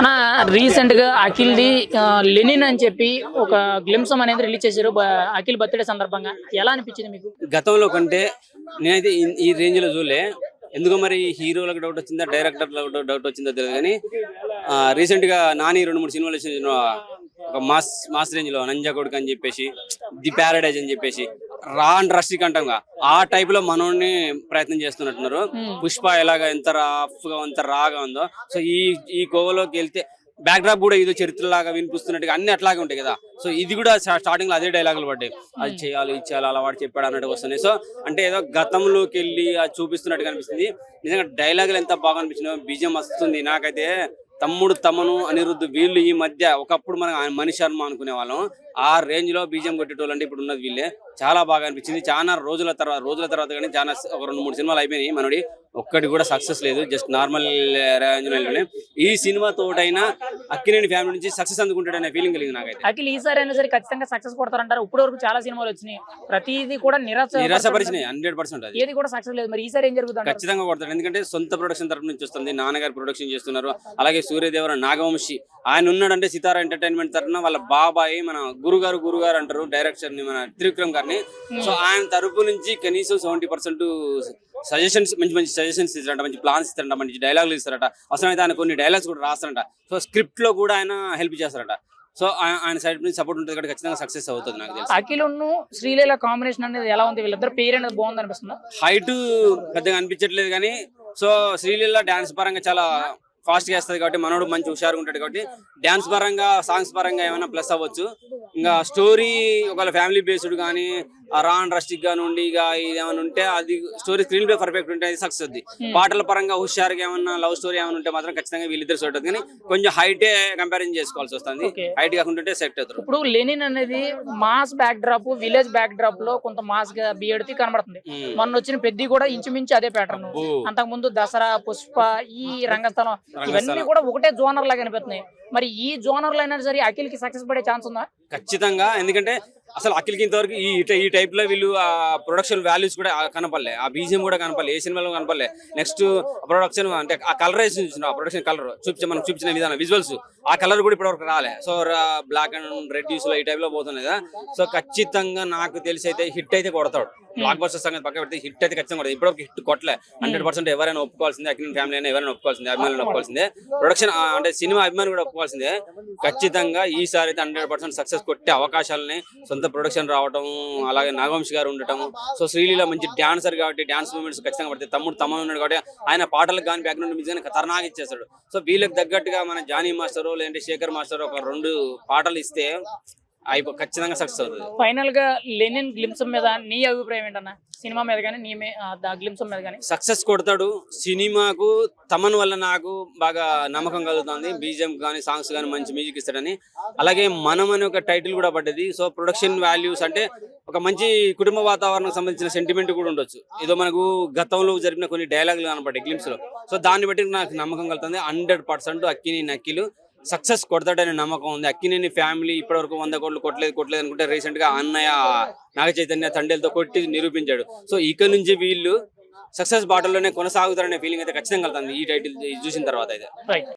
అన్న రీసెంట్గా Akhil the Lenin అని చెప్పి ఒక గ్లిమ్సం అనేది రిలీజ్ చేశారు అఖిల్ బర్త్డే సందర్భంగా. ఎలా అనిపించింది మీకు? గతంలో కంటే నేనైతే ఈ- రేంజ్లో రేంజ్లో చూడలే. ఎందుకో మరి హీరోలకు డౌట్ వచ్చిందా డైరెక్టర్లకు డౌట్ వచ్చిందో తెలియదు కానీ రీసెంట్గా నాని రెండు మూడు సినిమాలు వచ్చిన ఒక మాస్ మాస్ రేంజ్లో నంజా కొడుకు అని చెప్పేసి ది ప్యారడైజ్ అని చెప్పేసి రా అండ్ రష్టిక్ అంటాంగా ఆ టైప్లో మనోడిని ప్రయత్నం చేస్తున్నట్టున్నారు. పుష్ప ఎలాగా ఎంత రఫ్గా ఎంత రాగా ఉందో. సో ఈ ఈ కోవలోకి వెళ్తే బ్యాక్ డ్రాప్ కూడా ఏదో చరిత్రలాగా వినిపిస్తున్నట్టుగా అన్ని అట్లాగే ఉంటాయి కదా. సో ఇది కూడా స్టార్టింగ్లో అదే డైలాగులు పడ్డాయి. అది చేయాలి ఇది చేయాలి అలా వాడు చెప్పాడు అన్నట్టు వస్తున్నాయి. సో అంటే ఏదో గతంలోకి వెళ్ళి అది చూపిస్తున్నట్టుగా అనిపిస్తుంది. నిజంగా డైలాగులు ఎంత బాగా అనిపించినాయో బీజం వస్తుంది నాకైతే తమ్ముడు తమను అనిరుద్ధు వీళ్ళు ఈ మధ్య ఒకప్పుడు మనం ఆయన మణి శర్మ అనుకునే వాళ్ళం. ఆ రేంజ్లో బీజం కొట్టేటోళ్ళు అంటే ఇప్పుడు ఉన్నది వీళ్ళే. చాలా బాగా అనిపించింది. చాలా రోజుల తర్వాత రోజుల తర్వాత కానీ చాలా ఒక రెండు మూడు సినిమాలు అయిపోయినాయి మనోడి. ఒక్కటి కూడా సక్సెస్ లేదు. జస్ట్ నార్మల్ రేంజ్లోనే. ఈ సినిమా తోటైనా అక్కినేని ఫ్యామిలీ నుంచి సక్సెస్ అందుకుంటాడనే ఫీలింగ్ కలిగింది నాకైతే. అఖిల్ ఈసారి అయినా సరే ఖచ్చితంగా సక్సెస్ కొడతారంటారు. ఇప్పటి వరకు చాలా సినిమాలు వచ్చినాయి. ప్రతిదీ కూడా నిరాశ నిరాశపరిచినాయి. హండ్రెడ్ పర్సెంట్ అది. ఏది కూడా సక్సెస్ లేదు. మరి ఈసారి ఏం జరుగుతుంది ఖచ్చితంగా కొడతాడు. ఎందుకంటే సొంత ప్రొడక్షన్ తరపు నుంచి వస్తుంది. నాన్నగారు ప్రొడక్షన్ చేస్తున్నారు. అలాగే సూర్యదేవర నాగవంశి. ఆయన ఉన్నాడంటే సితారా ఎంటర్టైన్మెంట్ తరఫున వాళ్ళ బాబాయ్ మన గురుగారు గురుగారు అంటారు డైరెక్టర్ని మన త్రివిక్రమ్ గారిని. సో ఆయన తరపు నుంచి కనీసం సెవెంటీ పర్సెంట్ సజెషన్స్ మంచి మంచి సజెషన్స్ ఇస్తారంట మంచి ప్లాన్స్ ఇస్తారంట మంచి డైలాగులు ఇస్తారట. అవసరమైతే ఆయన కొన్ని డైలాగ్స్ కూడా రాస్తారంట. సో స్క్రిప్ట్లో కూడా ఆయన హెల్ప్ చేస్తారట. సో ఆయన- ఆయన సైడ్ నుంచి సపోర్ట్ ఉంటుంది కాబట్టి ఖచ్చితంగా సక్సెస్ అవుతుంది నాకు తెలిసి. అఖిల్ శ్రీలీల కాంబినేషన్ అనేది ఎలా ఉంది? వీళ్ళిద్దరు పేరు అనేది బాగుంది అనిపిస్తుంది హైట్ పెద్దగా అనిపించట్లేదు కానీ సో శ్రీలీల డాన్స్ పరంగా చాలా ఫాస్ట్గా వేస్తుంది కాబట్టి మనోడు మంచి హుషారుగా ఉంటాడు కాబట్టి డాన్స్ పరంగా సాంగ్స్ పరంగా ఏమైనా ప్లస్ అవ్వచ్చు. ఇంకా స్టోరీ ఒకవేళ ఫ్యామిలీ బేస్డ్ కానీ రాన్ రస్టిక్గా నుండి ఇక ఏమైనా ఉంటే అది స్టోరీ స్క్రీన్ ప్లే పర్ఫెక్ట్ ఉంటే అది సక్సెస్ అవుద్ది పాటల పరంగా హుషారుగా ఏమన్నా లవ్ స్టోరీ ఏమైనా ఉంటే మాత్రం ఖచ్చితంగా వీళ్ళిద్దరు సెట్ అవుతుంది. కానీ కొంచెం హైటే కంపారిజన్ చేసుకోవాల్సి వస్తుంది. హైట్ కాకుండా సెట్ అవుతారు. ఇప్పుడు లెనిన్ అనేది మాస్ బ్యాక్ డ్రాప్ విలేజ్ బ్యాక్ డ్రాప్లో కొంత మాస్గా బియడ్తి కనబడుతుంది. మ్మ్. మొన్న వచ్చిన పెద్ద కూడా ఇంచుమించు అదే ప్యాటర్న్. అంతకు ముందు దసరా పుష్ప ఈ రంగస్థలం ఇవన్నీ. కూడా ఒకటే జోనర్ లాగా అనిపిస్తున్నాయి మరి ఈ జోనర్లో అయినా సరే అఖిల్కి సక్సెస్ పడే ఛాన్స్ ఉందా? ఖచ్చితంగా. ఎందుకంటే అసలు అఖిల్కి ఇంతవరకు ఈ ఈ టైప్లో వీళ్ళు ఆ ప్రొడక్షన్ వాల్యూస్ కూడా కనపడలే. ఆ బీజియం కూడా కనపడలే. ఏ సినిమాలో కనపడలే. నెక్స్ట్ ప్రొడక్షన్ అంటే ఆ కలరైజేషన్ చూసిన ఆ ప్రొడక్షన్ కలర్ చూపించే మనం చూపించిన విధానం విజువల్స్ ఆ కలర్ కూడా ఇప్పటివరకు రాలే. సో బ్లాక్ అండ్ రెడ్ యూస్లో ఈ టైప్లో పోతుంది కదా. సో ఖచ్చితంగా నాకు తెలిసి అయితే హిట్ అయితే కొడతాడు. బ్లాక్ బస్టర్ సంగతి పక్క పెడితే హిట్ అయితే ఖచ్చితంగా ఇప్పటివరకు హిట్ కొట్టలే. హండ్రెడ్ పర్సెంట్ ఎవరైనా ఒప్పుకోవాల్సిందే అఖిల్ ఫ్యామిలీ అయినా ఎవరైనా ఒప్పుకోవాల్సిందే అభిమానులు ఒప్పుకోవాల్సిందే. ప్రొడక్షన్ అంటే సినిమా అభిమానులు కూడా ఒప్పుకోవాల్సిందే. ఖచ్చితంగా ఈసారి అయితే హండ్రెడ్ పర్సెంట్ సక్సెస్ కొట్టే అవకాశాలని సొంత ప్రొడక్షన్ రావటం అలాగే నాగవంశి గారు ఉండటం. సో శ్రీలీల మంచి డాన్సర్ కాబట్టి డాన్స్ మూమెంట్స్ ఖచ్చితంగా పడతాయి. తమ్ముడు తమ్ముడు ఉన్నాడు కాబట్టి ఆయన పాటలకు కానీ బ్యాక్గ్రౌండ్ మ్యూజిక్ కానీ ఖతర్నాక్ ఇచ్చేస్తాడు. సో వీళ్ళకి తగ్గట్టుగా మన జానీ మాస్టర్ లేదంటే శేఖర్ మాస్టర్ ఒక రెండు పాటలు ఇస్తే అయిపో ఖచ్చితంగా సక్సెస్ అవుతుంది. ఫైనల్గా లెనిన్ గ్లిమ్స్ మీద నీ అభిప్రాయం ఏంటన్నా? సినిమా మీద కానీ నీ గ్లిమ్స్ మీద కానీ సక్సెస్ కొడతాడు. సినిమాకు తమన్ వల్ల నాకు బాగా నమ్మకం కలుగుతుంది. బీజిఎం కానీ సాంగ్స్ కానీ మంచి మ్యూజిక్ ఇస్తాడని. అలాగే మనం అనే ఒక టైటిల్ కూడా పడ్డది. సో ప్రొడక్షన్ వాల్యూస్ అంటే ఒక మంచి కుటుంబ వాతావరణం సంబంధించిన సెంటిమెంట్ కూడా ఉండొచ్చు. ఏదో మనకు గతంలో జరిపిన కొన్ని డైలాగులు కనపడ్డాయి గ్లిమ్స్లో. సో దాన్ని బట్టి నాకు నమ్మకం కలుగుతుంది. హండ్రెడ్ పర్సెంట్ అక్కిని నక్కిలు. సక్సెస్ కొడతాడనే నమ్మకం ఉంది. అక్కినేని ఫ్యామిలీ ఇప్పటివరకు వంద కోట్లు కొట్టలేదు కొట్టలేదు అనుకుంటే రీసెంట్గా అన్నయ్య నాగ చైతన్య తండ్రితో కొట్టి నిరూపించాడు. సో ఇక నుంచి వీళ్ళు సక్సెస్ బాటల్లోనే కొనసాగుతారనే ఫీలింగ్ అయితే ఖచ్చితంగా కలుగుతుంది ఈ టైటిల్ చూసిన తర్వాత అయితే.